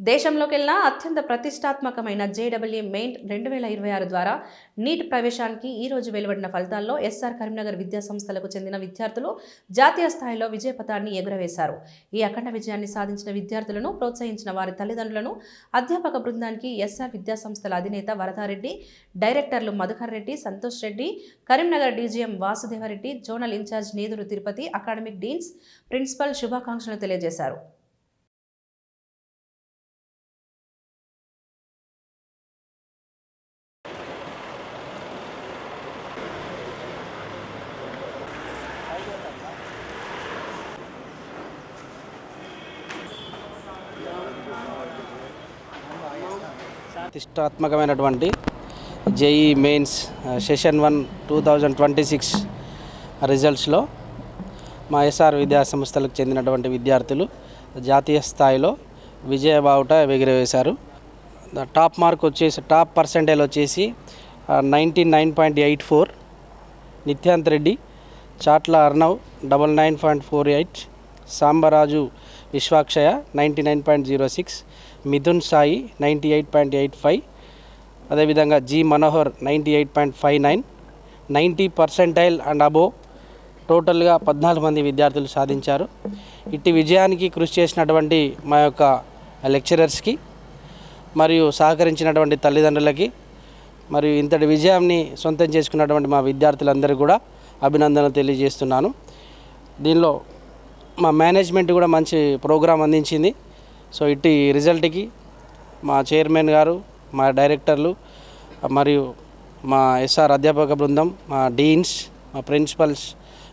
దేశంలోకెల్లా అత్యంత ప్రతిష్టాత్మకమైన జేడబ్ల్యూ మెయిన్ రెండు వేల ఇరవై ఆరు ద్వారా నీట్ ప్రవేశానికి ఈ రోజు వెలువడిన ఫలితాల్లో ఎస్ఆర్ కరీంనగర్ విద్యా సంస్థలకు చెందిన విద్యార్థులు జాతీయ స్థాయిలో విజయపథాన్ని ఎగురవేశారు. ఈ అఖండ విజయాన్ని సాధించిన విద్యార్థులను ప్రోత్సహించిన వారి తల్లిదండ్రులను అధ్యాపక బృందానికి ఎస్ఆర్ విద్యా సంస్థల అధినేత వరదారెడ్డి డైరెక్టర్లు Madhukar Reddy Santosh Reddy Karimnagar DGM Vasudevareddy zonal incharge Niduru Tirupati academic deans principal శుభాకాంక్షలు తెలియజేశారు. ప్రతిష్టాత్మకమైనటువంటి JEE mains session one two thousand twenty six రిజల్ట్స్లో మా ఎస్ఆర్ విద్యా సంస్థలకు చెందినటువంటి విద్యార్థులు జాతీయ స్థాయిలో విజయ బావుట ఎగిరవేశారు టాప్ మార్క్ వచ్చేసి టాప్ పర్సెంటేజ్ వచ్చేసి ninety nine point eight four. Nithyanth Reddy Chatla Arnav double nine point four eight. Sambaraju Vishwakshaya ninety nine point zero six. Mithun Sai ninety eight point eight five అదేవిధంగా G Manohar ninety eight point five nine ninety percentile and above టోటల్గా పద్నాలుగు మంది విద్యార్థులు సాధించారు. ఇట్టి విజయానికి కృషి చేసినటువంటి మా యొక్క లెక్చరర్స్కి మరియు సహకరించినటువంటి తల్లిదండ్రులకి మరియు ఇంతటి విజయాన్ని సొంతం చేసుకున్నటువంటి మా విద్యార్థులందరూ కూడా అభినందనలు తెలియజేస్తున్నాను. దీనిలో మా మేనేజ్మెంట్ కూడా మంచి ప్రోగ్రాం అందించింది. సో ఇట్టి రిజల్ట్కి మా చైర్మన్ గారు మా డైరెక్టర్లు మరియు మా ఎస్ఆర్ అధ్యాపక బృందం మా డీన్స్ మా ప్రిన్సిపల్స్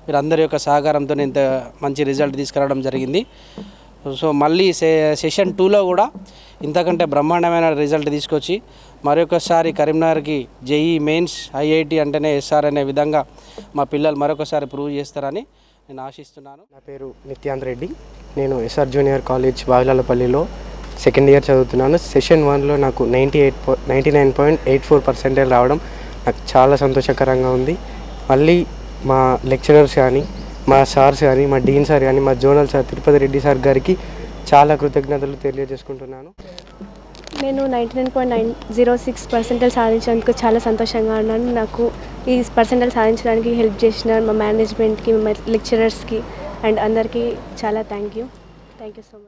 వీరందరి యొక్క సహకారంతో ఇంత మంచి రిజల్ట్ తీసుకురావడం జరిగింది. సో మళ్ళీ సె సెషన్ టూలో కూడా ఇంతకంటే బ్రహ్మాండమైన రిజల్ట్ తీసుకొచ్చి మరొకసారి కరీంనగర్కి జేఈ మెయిన్స్ ఐఐటి అంటేనే ఎస్ఆర్ అనే విధంగా మా పిల్లలు మరొకసారి ప్రూవ్ చేస్తారని నేను ఆశిస్తున్నాను. నా పేరు నిత్యాంత్ రెడ్డి. నేను ఎస్ఆర్ జూనియర్ కాలేజ్ బావిలాలపల్లిలో సెకండ్ ఇయర్ చదువుతున్నాను. సెషన్ వన్లో నాకు ninety eight ninety nine point eight four percentage రావడం నాకు చాలా సంతోషకరంగా ఉంది. మళ్ళీ మా లెక్చరర్స్ కానీ మా సార్స్ కానీ మా డీన్ సార్ కానీ మా zonal sir Tirupati Reddy sir గారికి చాలా కృతజ్ఞతలు తెలియజేసుకుంటున్నాను. నేను ninety nine point nine zero six percentage సాధించినందుకు చాలా సంతోషంగా ఉన్నాను. నాకు ఈ పర్సెంటేజ్ సాధించడానికి హెల్ప్ చేసిన మా మేనేజ్మెంట్కి మా లెక్చరర్స్కి అండ్ అందరికీ చాలా thank you. Thank you so much